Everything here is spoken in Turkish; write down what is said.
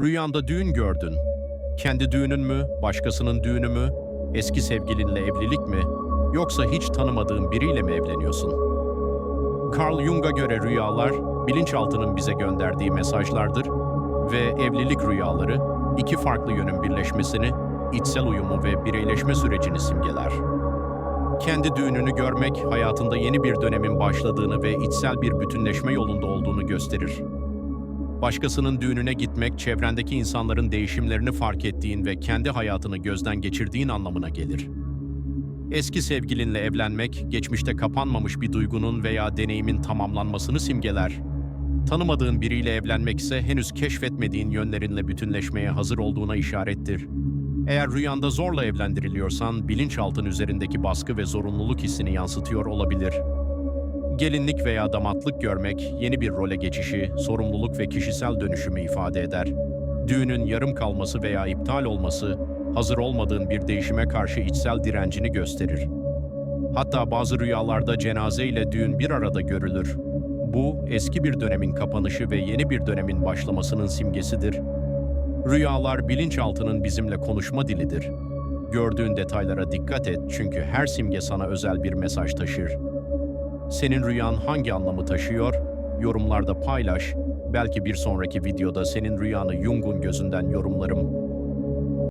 Rüyanda düğün gördün. Kendi düğünün mü, başkasının düğünü mü, eski sevgilinle evlilik mi, yoksa hiç tanımadığın biriyle mi evleniyorsun? Carl Jung'a göre rüyalar, bilinçaltının bize gönderdiği mesajlardır ve evlilik rüyaları, iki farklı yönün birleşmesini, içsel uyumu ve bireyleşme sürecini simgeler. Kendi düğününü görmek, hayatında yeni bir dönemin başladığını ve içsel bir bütünleşme yolunda olduğunu gösterir. Başkasının düğününe gitmek, çevrendeki insanların değişimlerini fark ettiğin ve kendi hayatını gözden geçirdiğin anlamına gelir. Eski sevgilinle evlenmek, geçmişte kapanmamış bir duygunun veya deneyimin tamamlanmasını simgeler. Tanımadığın biriyle evlenmek ise henüz keşfetmediğin yönlerinle bütünleşmeye hazır olduğuna işarettir. Eğer rüyanda zorla evlendiriliyorsan, bilinçaltın üzerindeki baskı ve zorunluluk hissini yansıtıyor olabilir. Gelinlik veya damatlık görmek, yeni bir role geçişi, sorumluluk ve kişisel dönüşümü ifade eder. Düğünün yarım kalması veya iptal olması, hazır olmadığın bir değişime karşı içsel direncini gösterir. Hatta bazı rüyalarda cenaze ile düğün bir arada görülür. Bu, eski bir dönemin kapanışı ve yeni bir dönemin başlamasının simgesidir. Rüyalar bilinçaltının bizimle konuşma dilidir. Gördüğün detaylara dikkat et çünkü her simge sana özel bir mesaj taşır. Senin rüyan hangi anlamı taşıyor? Yorumlarda paylaş. Belki bir sonraki videoda senin rüyanı Jung'un gözünden yorumlarım.